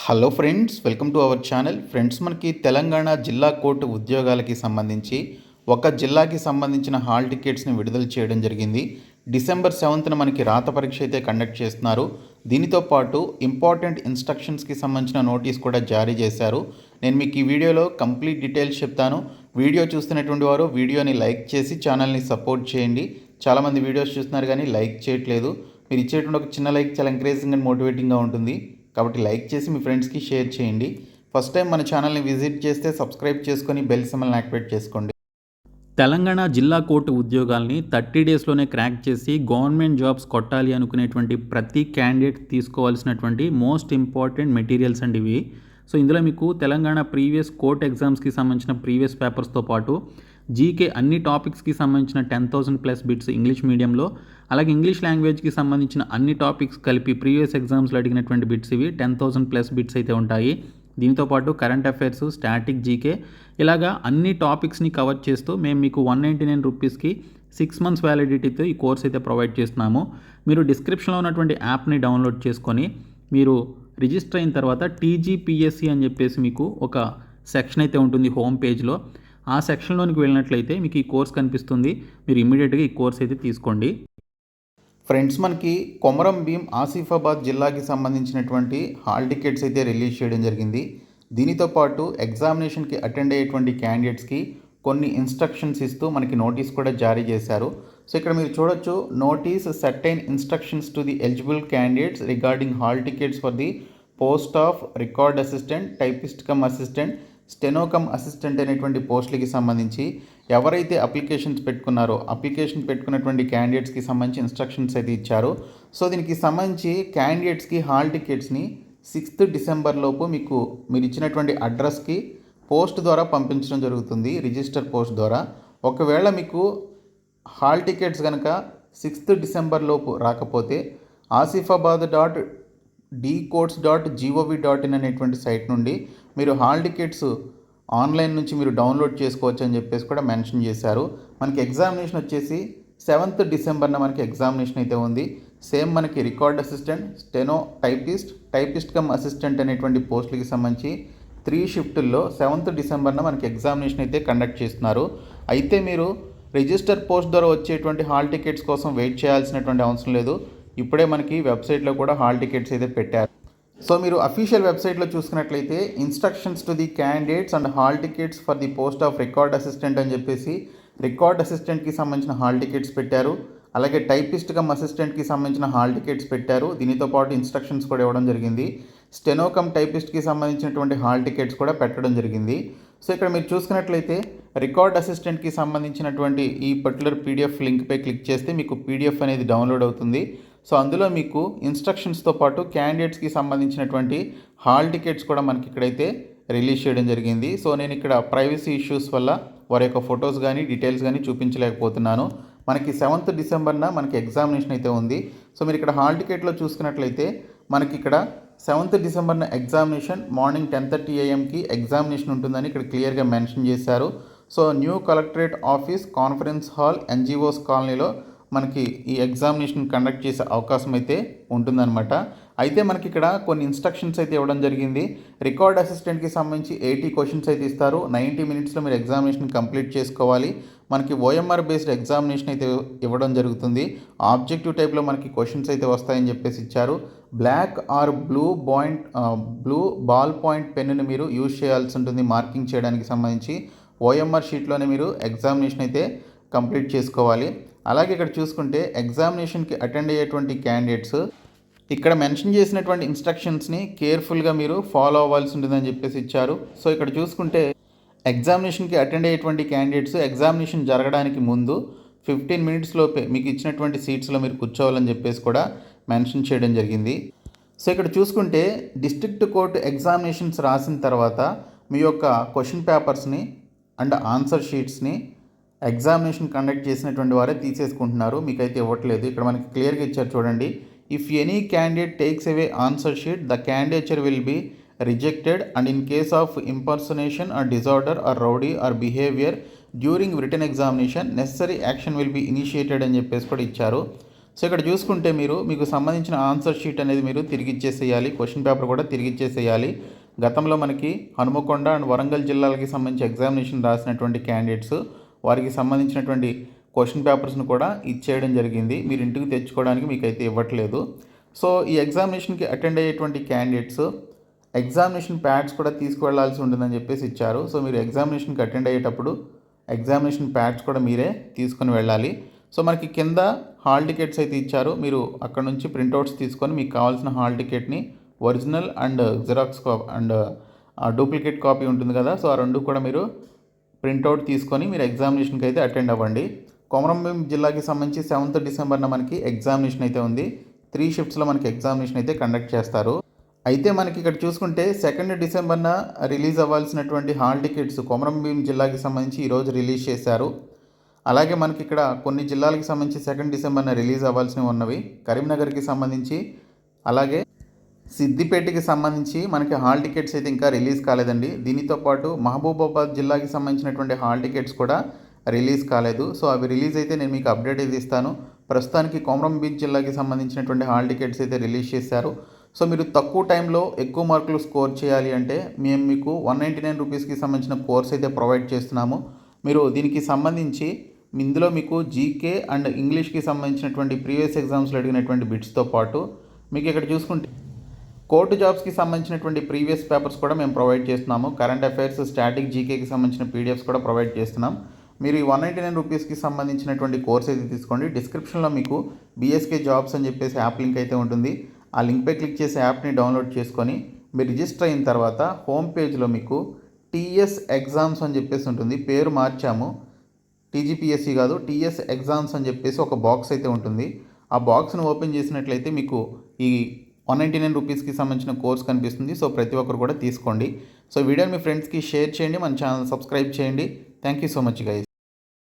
Hello friends welcome to our channel. Friends మనకి తెలంగాణ జిల్లా court ఉద్యోగాలకి సంబంధించి ఒక జిల్లాకి సంబంధించిన హాల్ టికెట్స్ని విడుదల చేయడం జరిగింది. డిసెంబర్ సెవెంత్న మనకి రాత పరీక్ష అయితే కండక్ట్ చేస్తున్నారు. దీనితో పాటు ఇంపార్టెంట్ ఇన్స్ట్రక్షన్స్కి సంబంధించిన నోటీస్ కూడా జారీ చేశారు. నేను మీకు ఈ వీడియోలో కంప్లీట్ డీటెయిల్స్ చెప్తాను. వీడియో చూస్తున్నటువంటి వారు వీడియోని లైక్ చేసి ఛానల్ని సపోర్ట్ చేయండి. చాలామంది వీడియోస్ చూస్తున్నారు కానీ లైక్ చేయట్లేదు. మీరు ఇచ్చేటువంటి ఒక చిన్న లైక్ చాలా ఎంకరేజింగ్ అండ్ మోటివేటింగ్గా ఉంటుంది. కాబట్టి లైక్ చేసి మీ ఫ్రెండ్స్కి షేర్ చేయండి. ఫస్ట్ టైం మన ఛానల్ని విజిట్ చేస్తే సబ్స్క్రైబ్ చేసుకొని బెల్ సిమల్ని యాక్టివేట్ చేసుకోండి. తెలంగాణ జిల్లా కోర్టు ఉద్యోగాల్ని థర్టీ డేస్లోనే క్రాక్ చేసి గవర్నమెంట్ జాబ్స్ కొట్టాలి అనుకునేటువంటి ప్రతి క్యాండిడేట్ తీసుకోవాల్సినటువంటి మోస్ట్ ఇంపార్టెంట్ మెటీరియల్స్ అండి ఇవి. సో ఇందులో మీకు తెలంగాణ ప్రీవియస్ కోర్ట్ ఎగ్జామ్స్కి సంబంధించిన ప్రీవియస్ పేపర్స్తో పాటు జీకే అన్ని టాపిక్స్కి సంబంధించిన ten thousand plus bits English మీడియంలో అలాగే ఇంగ్లీష్ లాంగ్వేజ్కి సంబంధించిన అన్ని టాపిక్స్ కలిపి ప్రీవియస్ ఎగ్జామ్స్లో అడిగినటువంటి బిట్స్ ఇవి టెన్ థౌసండ్ ప్లస్ బిట్స్ అయితే ఉంటాయి. దీంతో పాటు కరెంట్ అఫైర్స్ స్టాటిక్ జీకే ఇలాగా అన్ని టాపిక్స్ని కవర్ చేస్తూ మేము మీకు వన్ నైంటీ నైన్ రూపీస్కి సిక్స్ మంత్స్ వ్యాలిడిటీతో ఈ కోర్స్ అయితే ప్రొవైడ్ చేస్తున్నాము. మీరు డిస్క్రిప్షన్లో ఉన్నటువంటి యాప్ని డౌన్లోడ్ చేసుకొని మీరు రిజిస్టర్ అయిన తర్వాత టీజీపీఎస్సి అని చెప్పేసి మీకు ఒక సెక్షన్ అయితే ఉంటుంది హోమ్ పేజ్లో. ఆ సెక్షన్లోనికి వెళ్ళినట్లయితే మీకు ఈ కోర్స్ కనిపిస్తుంది. మీరు ఇమీడియట్గా ఈ కోర్స్ అయితే తీసుకోండి. ఫ్రెండ్స్ మనకి కొమరం భీం ఆసిఫాబాద్ జిల్లాకి సంబంధించినటువంటి హాల్ టికెట్స్ అయితే రిలీజ్ చేయడం జరిగింది. దీనితో పాటు ఎగ్జామినేషన్కి అటెండ్ అయ్యేటువంటి క్యాండిడేట్స్కి కొన్ని ఇన్స్ట్రక్షన్స్ ఇస్తూ మనకి నోటీస్ కూడా జారీ చేశారు. సో ఇక్కడ మీరు చూడొచ్చు notice certain instructions to the eligible candidates regarding hall tickets for the post of record assistant typist cum assistant steno cum assistant అనేటువంటి పోస్టులకి సంబంధించి ఎవరైతే అప్లికేషన్స్ పెట్టుకున్నారో అప్లికేషన్ పెట్టుకున్నటువంటి క్యాండిడేట్స్కి సంబంధించి ఇన్స్ట్రక్షన్స్ అయితే ఇచ్చారు. సో దీనికి సంబంధించి క్యాండిడేట్స్కి హాల్ టికెట్స్ని సిక్స్త్ డిసెంబర్ లోపు మీకు మీరు ఇచ్చినటువంటి అడ్రస్కి పోస్ట్ ద్వారా పంపించడం జరుగుతుంది రిజిస్టర్ పోస్ట్ ద్వారా. ఒకవేళ మీకు హాల్ టికెట్స్ కనుక సిక్స్త్ డిసెంబర్ లోపు రాకపోతే Asifabad dot D codes dot gov dot in అనేటువంటి సైట్ నుండి మీరు హాల్ టికెట్స్ ఆన్లైన్ నుంచి మీరు డౌన్లోడ్ చేసుకోవచ్చు అని చెప్పేసి కూడా మెన్షన్ చేశారు. మనకి ఎగ్జామినేషన్ వచ్చేసి సెవెంత్ డిసెంబర్న మనకి ఎగ్జామినేషన్ అయితే ఉంది. సేమ్ మనకి record assistant steno typist typist cum assistant అనేటువంటి పోస్టులకి సంబంధించి త్రీ షిఫ్టుల్లో సెవెంత్ డిసెంబర్న మనకి ఎగ్జామినేషన్ అయితే కండక్ట్ చేస్తున్నారు. అయితే మీరు రిజిస్టర్ పోస్ట్ ద్వారా వచ్చేటువంటి హాల్ టికెట్స్ కోసం వెయిట్ చేయాల్సినటువంటి అవసరం లేదు. ఇప్పుడే మనకి వెబ్సైట్లో కూడా హాల్ టికెట్స్ అయితే పెట్టారు. సో మీరు అఫీషియల్ వెబ్సైట్లో చూసుకున్నట్లయితే instructions to the candidates and hall tickets for the post of record assistant అని చెప్పేసి రికార్డ్ అసిస్టెంట్కి సంబంధించిన హాల్ టికెట్స్ పెట్టారు. అలాగే టైపిస్ట్ కమ్ అసిస్టెంట్కి సంబంధించిన హాల్ టికెట్స్ పెట్టారు. దీనితో పాటు ఇన్స్ట్రక్షన్స్ కూడా ఇవ్వడం జరిగింది. స్టెనోకమ్ టైపిస్ట్కి సంబంధించినటువంటి హాల్ టికెట్స్ కూడా పెట్టడం జరిగింది. సో ఇక్కడ మీరు చూసుకున్నట్లయితే రికార్డ్ అసిస్టెంట్కి సంబంధించినటువంటి ఈ పర్టికులర్ పీడిఎఫ్ లింక్పై క్లిక్ చేస్తే మీకు పీడిఎఫ్ అనేది డౌన్లోడ్ అవుతుంది. సో అందులో మీకు ఇన్స్ట్రక్షన్స్తో పాటు క్యాండిడేట్స్కి సంబంధించినటువంటి హాల్ టికెట్స్ కూడా మనకి ఇక్కడైతే రిలీజ్ చేయడం జరిగింది. సో నేను ఇక్కడ ప్రైవసీ ఇష్యూస్ వల్ల వారి యొక్క ఫొటోస్ కానీ డీటెయిల్స్ కానీ చూపించలేకపోతున్నాను. మనకి సెవెంత్ డిసెంబర్న మనకి ఎగ్జామినేషన్ అయితే ఉంది. సో మీరు ఇక్కడ హాల్ టికెట్లో చూసుకున్నట్లయితే మనకి ఇక్కడ సెవెంత్ డిసెంబర్న ఎగ్జామినేషన్ మార్నింగ్ టెన్ థర్టీ ఏఎంకి ఎగ్జామినేషన్ ఉంటుందని ఇక్కడ క్లియర్గా మెన్షన్ చేశారు. So new collectorate office conference hall NGOs కాలనీలో మనకి ఈ ఎగ్జామినేషన్ కండక్ట్ చేసే అవకాశం అయితే ఉంటుందన్నమాట. అయితే మనకి ఇక్కడ కొన్ని ఇన్స్ట్రక్షన్స్ అయితే ఇవ్వడం జరిగింది. రికార్డ్ అసిస్టెంట్కి సంబంధించి ఎయిటీ క్వశ్చన్స్ అయితే ఇస్తారు. నైంటీ మినిట్స్లో మీరు ఎగ్జామినేషన్ కంప్లీట్ చేసుకోవాలి. మనకి ఓఎంఆర్ బేస్డ్ ఎగ్జామినేషన్ అయితే ఇవ్వడం జరుగుతుంది. ఆబ్జెక్టివ్ టైప్లో మనకి క్వశ్చన్స్ అయితే వస్తాయని చెప్పేసి ఇచ్చారు. Black or blue point blue ball point పెన్నుని మీరు యూజ్ చేయాల్సి ఉంటుంది మార్కింగ్ చేయడానికి సంబంధించి. ఓఎంఆర్ షీట్లోనే మీరు ఎగ్జామినేషన్ అయితే కంప్లీట్ చేసుకోవాలి. అలాగే ఇక్కడ చూసుకుంటే ఎగ్జామినేషన్కి అటెండ్ అయ్యేటువంటి క్యాండిడేట్స్ ఇక్కడ మెన్షన్ చేసినటువంటి ఇన్స్ట్రక్షన్స్ని కేర్ఫుల్గా మీరు ఫాలో అవ్వాల్సి ఉంటుందని చెప్పేసి ఇచ్చారు. సో ఇక్కడ చూసుకుంటే ఎగ్జామినేషన్కి అటెండ్ అయ్యేటువంటి క్యాండిడేట్స్ ఎగ్జామినేషన్ జరగడానికి ముందు ఫిఫ్టీన్ మినిట్స్ లోపే మీకు ఇచ్చినటువంటి సీట్స్లో మీరు కూర్చోవాలని చెప్పేసి కూడా మెన్షన్ చేయడం జరిగింది. సో ఇక్కడ చూసుకుంటే డిస్ట్రిక్ట్ కోర్టు ఎగ్జామినేషన్స్ రాసిన తర్వాత మీ యొక్క క్వశ్చన్ పేపర్స్ని అండ్ ఆన్సర్ షీట్స్ని ఎగ్జామినేషన్ కండక్ట్ చేసినటువంటి వారే తీసేసుకుంటున్నారు. మీకైతే ఇవ్వట్లేదు. ఇక్కడ మనకి క్లియర్గా ఇచ్చారు చూడండి. If any candidate takes away answer sheet the candidature will be rejected and in case of impersonation or disorder or rowdy or behaviour during written examination necessary action will be initiated అని చెప్పేసి కూడా ఇచ్చారు. So ఇక్కడ చూసుకుంటే మీరు మీకు సంబంధించిన answer sheet అనేది మీరు తిరిగి ఇచ్చేసేయాలి. క్వశ్చన్ పేపర్ కూడా తిరిగి ఇచ్చేసేయాలి. గతంలో మనకి హనుమకొండ అండ్ వరంగల్ జిల్లాలకి సంబంధించి ఎగ్జామినేషన్ రాసినటువంటి క్యాండిడేట్స్ వారికి సంబంధించినటువంటి క్వశ్చన్ పేపర్స్ను కూడా ఇచ్చేయడం జరిగింది. మీరు ఇంటికి తెచ్చుకోవడానికి మీకు అయితే ఇవ్వట్లేదు. సో ఈ ఎగ్జామినేషన్కి అటెండ్ అయ్యేటువంటి క్యాండిడేట్స్ ఎగ్జామినేషన్ ప్యాడ్స్ కూడా తీసుకువెళ్ళాల్సి ఉంటుందని చెప్పేసి ఇచ్చారు. సో మీరు ఎగ్జామినేషన్కి అటెండ్ అయ్యేటప్పుడు ఎగ్జామినేషన్ ప్యాడ్స్ కూడా మీరే తీసుకొని వెళ్ళాలి. సో మనకి కింద హాల్ టికెట్స్ అయితే ఇచ్చారు. మీరు అక్కడ నుంచి ప్రింట్అవుట్స్ తీసుకొని మీకు కావాల్సిన hall టికెట్ని original and xerox copy and duplicate copy ఉంటుంది కదా సో ఆ రెండు కూడా మీరు ప్రింట్అవుట్ తీసుకొని మీరు ఎగ్జామినేషన్కి అయితే అటెండ్ అవ్వండి. కొమరంభీం జిల్లాకి సంబంధించి సెవెంత్ డిసెంబర్న మనకి ఎగ్జామినేషన్ అయితే ఉంది. త్రీ షిఫ్ట్స్లో మనకి ఎగ్జామినేషన్ అయితే కండక్ట్ చేస్తారు. అయితే మనకి ఇక్కడ చూసుకుంటే సెకండ్ డిసెంబర్న రిలీజ్ అవ్వాల్సినటువంటి హాల్ టికెట్స్ కొమరంభీం జిల్లాకి సంబంధించి ఈరోజు రిలీజ్ చేశారు. అలాగే మనకి ఇక్కడ కొన్ని జిల్లాలకు సంబంధించి సెకండ్ డిసెంబర్న రిలీజ్ అవ్వాల్సినవి ఉన్నవి. కరీంనగర్కి సంబంధించి అలాగే సిద్దిపేటకి సంబంధించి మనకి హాల్ టికెట్స్ అయితే ఇంకా రిలీజ్ కాలేదండి. దీనితో పాటు మహబూబాబాద్ జిల్లాకి సంబంధించినటువంటి హాల్ టికెట్స్ కూడా రిలీజ్ కాలేదు. సో అవి రిలీజ్ అయితే నేను మీకు అప్డేట్ అయితే ఇస్తాను. ప్రస్తుతానికి కొమరం బీచ్ జిల్లాకి సంబంధించినటువంటి హాల్ టికెట్స్ అయితే రిలీజ్ చేశారు. సో మీరు తక్కువ టైంలో ఎక్కువ మార్కులు స్కోర్ చేయాలి అంటే మేము మీకు వన్ నైంటీ నైన్ రూపీస్కి సంబంధించిన కోర్స్ అయితే ప్రొవైడ్ చేస్తున్నాము. మీరు దీనికి సంబంధించి ఇందులో మీకు జీకే అండ్ ఇంగ్లీష్కి సంబంధించినటువంటి ప్రీవియస్ ఎగ్జామ్స్లో అడిగినటువంటి బిట్స్తో పాటు మీకు ఇక్కడ చూసుకుంటే కోర్టు జాబ్స్కి సంబంధించినటువంటి ప్రీవియస్ పేపర్స్ కూడా మేము ప్రొవైడ్ చేస్తున్నాము. కరెంట్ అఫైర్స్ స్టాటిక్ జీకేకి సంబంధించిన పీడిఎఫ్స్ కూడా ప్రొవైడ్ చేస్తున్నాం. మీరు ఈ వన్ నైంటీ నైన్ రూపీస్కి సంబంధించినటువంటి కోర్స్ అయితే తీసుకోండి. డిస్క్రిప్షన్లో మీకు బీఎస్కే జాబ్స్ అని చెప్పేసి యాప్ లింక్ అయితే ఉంటుంది. ఆ లింక్పై క్లిక్ చేసి యాప్ని డౌన్లోడ్ చేసుకొని మీరు రిజిస్టర్ అయిన తర్వాత హోమ్ పేజ్లో మీకు టీఎస్ ఎగ్జామ్స్ అని చెప్పేసి ఉంటుంది. పేరు మార్చాము. టీజీపీఎస్సీ కాదు టీఎస్ ఎగ్జామ్స్ అని చెప్పేసి ఒక బాక్స్ అయితే ఉంటుంది. ఆ బాక్స్ను ఓపెన్ చేసినట్లయితే మీకు ఈ వన్ నైంటీ నైన్ రూపీస్కి సంబంధించిన కోర్స్ కనిపిస్తుంది. సో ప్రతి ఒక్కరు కూడా తీసుకోండి. సో వీడియోని మీ ఫ్రెండ్స్కి షేర్ చేయండి. మన ఛానల్ సబ్స్క్రైబ్ చేయండి. Thank you so much guys.